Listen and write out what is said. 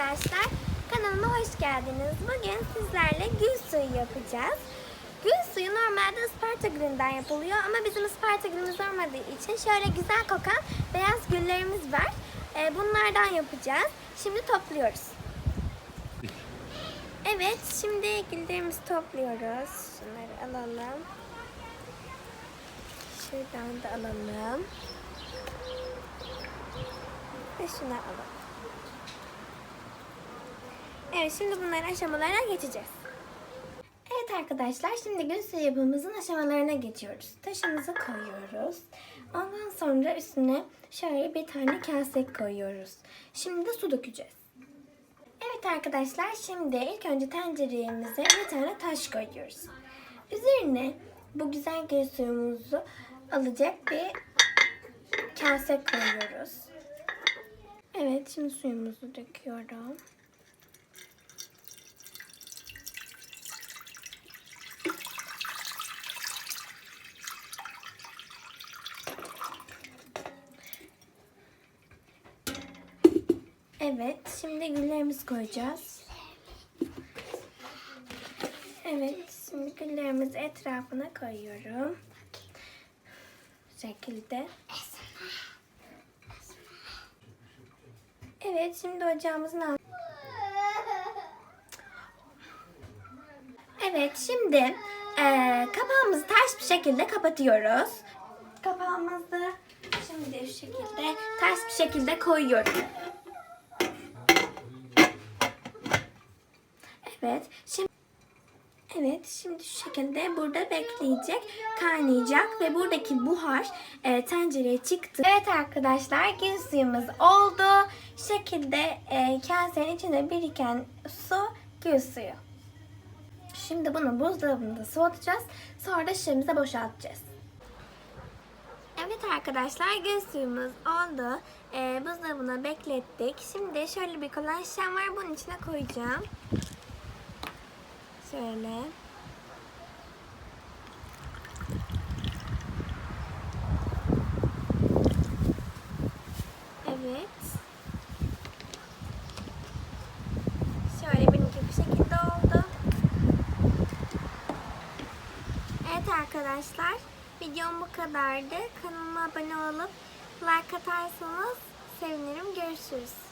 arkadaşlar, kanalıma hoş geldiniz. Bugün sizlerle gül suyu yapacağız. Gül suyu normalde Isparta gülünden yapılıyor ama bizim Isparta gülümüz olmadığı için şöyle güzel kokan beyaz güllerimiz var. Ee, bunlardan yapacağız. Şimdi topluyoruz. Evet, şimdi güllerimizi topluyoruz. Şunları alalım. Şuradan da alalım. Ve şunu alalım. Evet şimdi bunların aşamalarına geçeceğiz. Evet arkadaşlar şimdi suyu yapımızın aşamalarına geçiyoruz. Taşımızı koyuyoruz. Ondan sonra üstüne şöyle bir tane kase koyuyoruz. Şimdi de su dökeceğiz. Evet arkadaşlar şimdi ilk önce tenceremize bir tane taş koyuyoruz. Üzerine bu güzel gül suyumuzu alacak bir kase koyuyoruz. Evet şimdi suyumuzu döküyorum. Evet, şimdi güllerimizi koyacağız. Evet, şimdi güllerimizi etrafına koyuyorum. Bu şekilde. Evet, şimdi ocağımızın. Evet, şimdi eee kapağımızı ters bir şekilde kapatıyoruz. Kapağımızı şimdi şu şekilde ters bir şekilde koyuyorum. Evet. Şimdi Evet, şimdi şu şekilde burada bekleyecek, kaynayacak ve buradaki buhar e, tencereye çıktı. Evet arkadaşlar, gül suyumuz oldu. Şu şekilde e, kasenin içinde biriken su gül suyu. Şimdi bunu buzdolabında soğutacağız. Sonra da şişemize boşaltacağız. Evet arkadaşlar gül suyumuz oldu. E, buzdolabına beklettik. Şimdi şöyle bir kolay şişem var. Bunun içine koyacağım. Şöyle. Evet. Şöyle benimki bu şekilde oldu. Evet arkadaşlar. Videom bu kadardı. Kanalıma abone olup like atarsanız sevinirim. Görüşürüz.